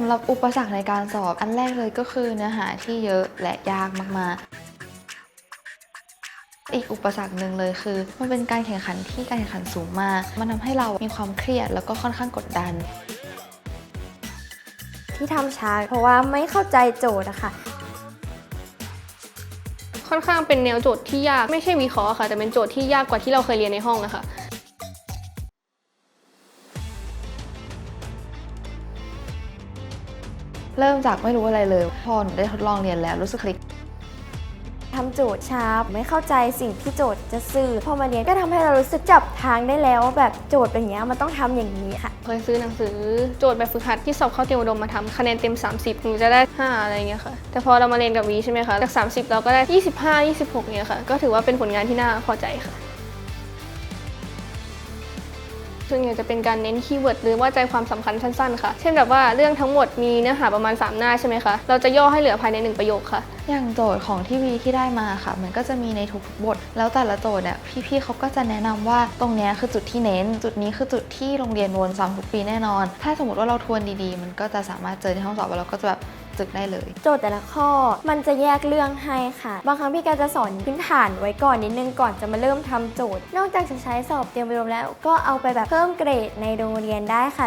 สำหรับอุปสรรคในการสอบอันแรกเลยก็คือเนื้อหาที่เยอะและยากมากๆ อีกอุปสรรคหนึ่งเลยคือ มันเป็นการแข่งขันที่การแข่งขันสูงมาก มันทำให้เรามีความเครียดแล้วก็ค่อนข้างกดดัน ที่ทำช้าเพราะว่าไม่เข้าใจโจทย์อะค่ะค่อนข้างเป็นแนวโจทย์ที่ยากไม่ใช่วิเคราะห์ค่ะ แต่เป็นโจทย์ที่ยากกว่าที่เราเคยเรียนในห้องนะคะ เริ่มจากไม่รู้อะไรเลย พอหนูได้ทดลองเรียนแล้วรู้สึกคลิกทำโจทย์ช้าไม่เข้าใจสิ่งที่โจทย์จะสื่อพอมาเรียนก็ทำให้เรารู้สึกจับทางได้แล้วว่าแบบโจทย์เป็นอย่างนี้ยมันต้องทำอย่างนี้ค่ะ เคยซื้อหนังสือโจทย์แบบฝึกหัดที่สอบเข้าเตรียมอุดมมาทำคะแนนเต็ม 30ถึงจะได้ 5 อะไรเงี้ยค่ะ แต่พอเรามาเรียนกับวีใช่ไหมคะจาก 30 เราก็ได้ 25 26เงี้ยค่ะ ก็ถือว่าเป็นผลงานที่น่าพอใจค่ะ ส่วนใหญ่จะเป็นการเน้นคีย์เวิร์ดหรือว่าใจความสำคัญสั้นๆค่ะ เช่นแบบว่าเรื่องทั้งหมดมีเนื้อหาประมาณ 3 หน้าใช่ไหมคะเราจะย่อให้เหลือภายใน 1 ประโยคค่ะ อย่างโจทย์ของที่วีที่ได้มาค่ะ มันก็จะมีในทุกบท แล้วแต่ละโจทย์เนี่ยพี่ๆเขาก็จะแนะนำว่าตรงเนี้ยคือจุดที่เน้น จุดนี้คือจุดที่โรงเรียนวนซ้ำทุกปีแน่นอน ถ้าสมมติว่าเราทวนดีๆ มันก็จะสามารถเจอในห้องสอบแล้วเราก็จะแบบ จึกได้เลย โจทย์แต่ละข้อมันจะแยกเรื่องให้ค่ะ บางครั้งพี่แกจะสอนพื้นฐานไว้ก่อนนิดนึงก่อนจะมาเริ่มทำโจทย์ นอกจากจะใช้สอบเตรียมอุดมแล้ว ก็เอาไปแบบเพิ่มเกรดในโรงเรียนได้ค่ะ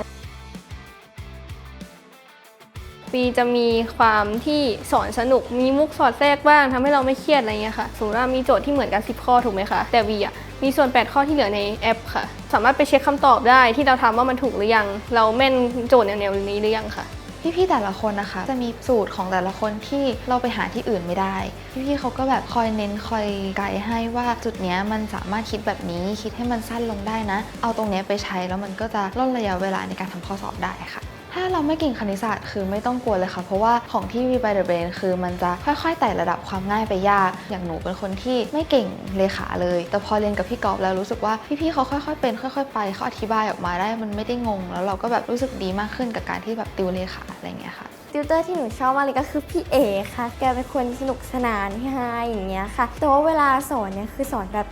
ปีจะมีความที่สอนสนุก มีมุกสอดแทรกบ้างทำให้เราไม่เครียดอะไรเงี้ยค่ะ สมมติว่ามีโจทย์ที่เหมือนกัน 10 ข้อถูกไหมคะ แต่วีอะมีส่วน 8 ข้อที่เหลือในแอปค่ะ สามารถไปเช็คคำตอบได้ที่เราทำว่ามันถูกหรือยัง เราแม่นโจทย์แนวๆนี้หรือยังค่ะ พี่ๆแต่ละคนนะคะ จะมีสูตรของแต่ละคนที่เราไปหาที่อื่นไม่ได้ พี่ๆเขาก็แบบคอยเน้นคอยไกด์ให้ว่าจุดเนี้ยมันสามารถคิดแบบนี้คิดให้มันสั้นลงได้นะ เอาตรงเนี้ยไปใช้แล้วมันก็จะลดระยะเวลาในการทำข้อสอบได้ค่ะ ถ้าเราไม่เก่งคณิตศาสตร์คือไม่ต้องกลัวเลยค่ะ เพราะว่าของที่ V by the Brain คือมันจะค่อยๆไต่ระดับความง่ายไปยาก อย่างหนูเป็นคนที่ไม่เก่งเลขาเลย แต่พอเรียนกับพี่กอล์ฟแล้วรู้สึกว่าพี่ๆเขาค่อยๆเป็นค่อย ๆ ไปเขาอธิบายออกมาได้มันไม่ได้งง แล้วเราก็แบบรู้สึกดีมากขึ้นกับการที่แบบติวเลขาอะไรเงี้ยค่ะติวเตอร์ที่หนูชอบมากเลยก็คือพี่เอค่ะ แกเป็นคนสนุกสนานฮาอย่างเงี้ยค่ะ แต่ว่าเวลาสอนเนี่ยคือสอนแบบ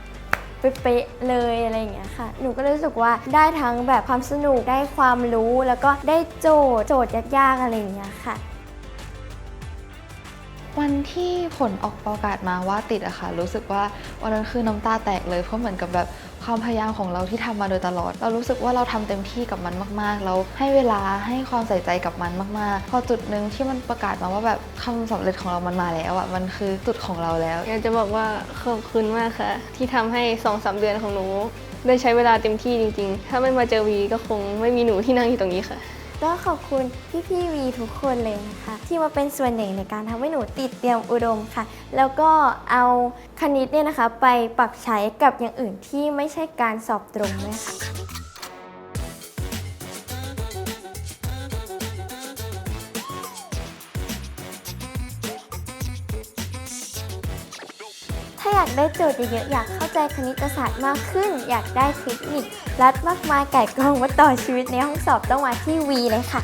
เป๊ะๆเลยอะไรอย่างเงี้ยค่ะ หนูก็รู้สึกว่าได้ทั้งแบบความสนุกได้ความรู้แล้วก็ได้โจทย์โจทย์ยากๆอะไรอย่างเงี้ยค่ะ วันที่ผลออกประกาศมาว่าติดอะค่ะ รู้สึกว่าวันนั้นคือน้ำตาแตกเลยเพราะเหมือนกับแบบ ความพยายามของเราที่ทำมาโดยตลอด เรารู้สึกว่าเราทำเต็มที่กับมันมาก ๆ แล้วให้เวลาให้ความใส่ใจกับมันมาก ๆ พอจุดหนึ่งที่มันประกาศมาว่าแบบคำสำเร็จของเรามันมาแล้วอะมันคือจุดของเราแล้วอยากจะบอกว่าขอบคุณมากค่ะ ที่ทำให้2อสเดือนของหนูได้ใช้เวลาเต็มที่จริง ๆ ถ้าไม่มาเจอวีก็คงไม่มีหนูที่นั่งอยู่ตรงนี้ค่ะ ก็ขอบคุณพี่ๆวีทุกคนเลยนะคะ ที่มาเป็นส่วนหนึ่งในการทำให้หนูติดเตรียมอุดมค่ะ แล้วก็เอาคณิตเนี่ยนะคะ ไปปรับใช้กับอย่างอื่นที่ไม่ใช่การสอบตรงด้วยค่ะาอยากได้โจทย์เยอะๆอยากเข้าใจคณิตศาสตร์มากขึ้น อยากได้เทคนิคลัดมากมายไก่กองว่าต่อชีวิตในห้องสอบต้องมาที่วีเลยค่ะ